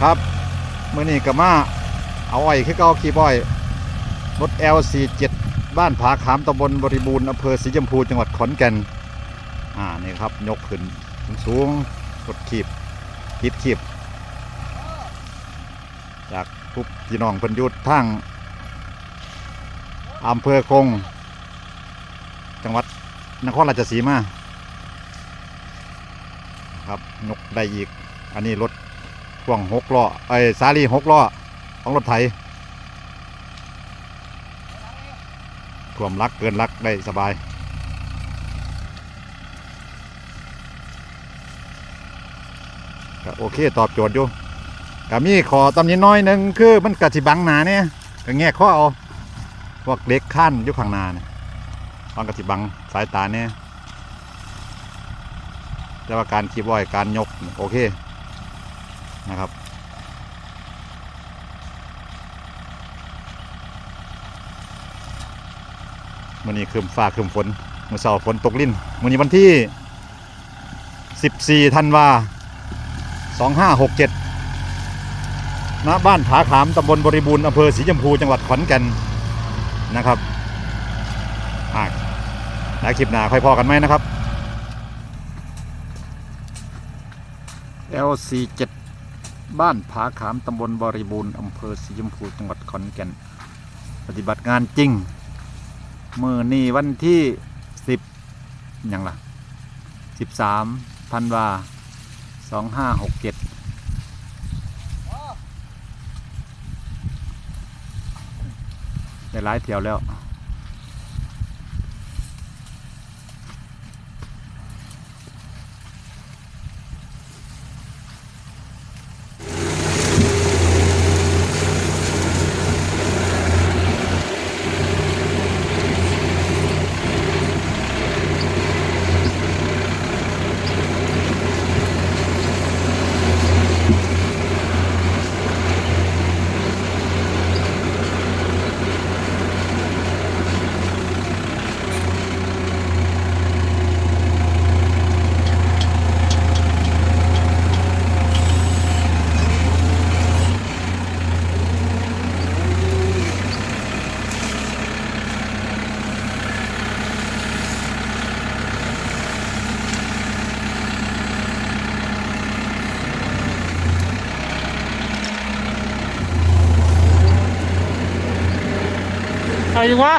ครับมื่อนี้ก็มาเอาอ้อยคือเก่าขี่อ้อย รถ L47 บ้านผาขามตำบลบริบูรณ์อำเภอศรีชมพูจังหวัดขอนแก่น อ่า นี่ครับ ยกขึ้นสูงๆรถขีบฮิดขีบ จากทุบพี่น้องพันยุทธทั้งอำเภอคง จังหวัดนครราชสีมา ครับนกได้อีก อันนี้รถ พ่วงหกล้อไอ้ยซาลีหกล้อของรถไถท่วมลักเกินลักได้สบายก็โอเคตอบโจทย์อยู่ก็มีขอตำหนิน้อยหนึ่งคือมันกะสิบังหนาเนี่ยก็แง่ข้อเอาพวกเล็กขั้นยู่ข้างหน้าเนี่ยมันกะสิบังสายตาเนี่ยแต่ว่าการคีบอยการยกโอเค นะครับมื่อนี้คืมฟ้าคืมฝนมื่อเช้าฝนตกลิ้นมื่อนี้วันที่ 14ธันวา2567ณบ้านผาขามตำบลบริบูรณ์อำเภอศรีชมพูจังหวัดขอนแก่นนะครับอ่าแล้คลิปหนาค่อยพอกันไหมนะครับ L47 บ้านผาขามตำบลบริบูรณ์อำเภอศรีชมพูจังหวัดขอนแก่น ปฏิบัติงานจริง มือนี่วันที่สิบอย่างล่ะสิบสามธันวาสองห้าหกเจ็ดได้หลายเที่ยวแล้ว ใครวะ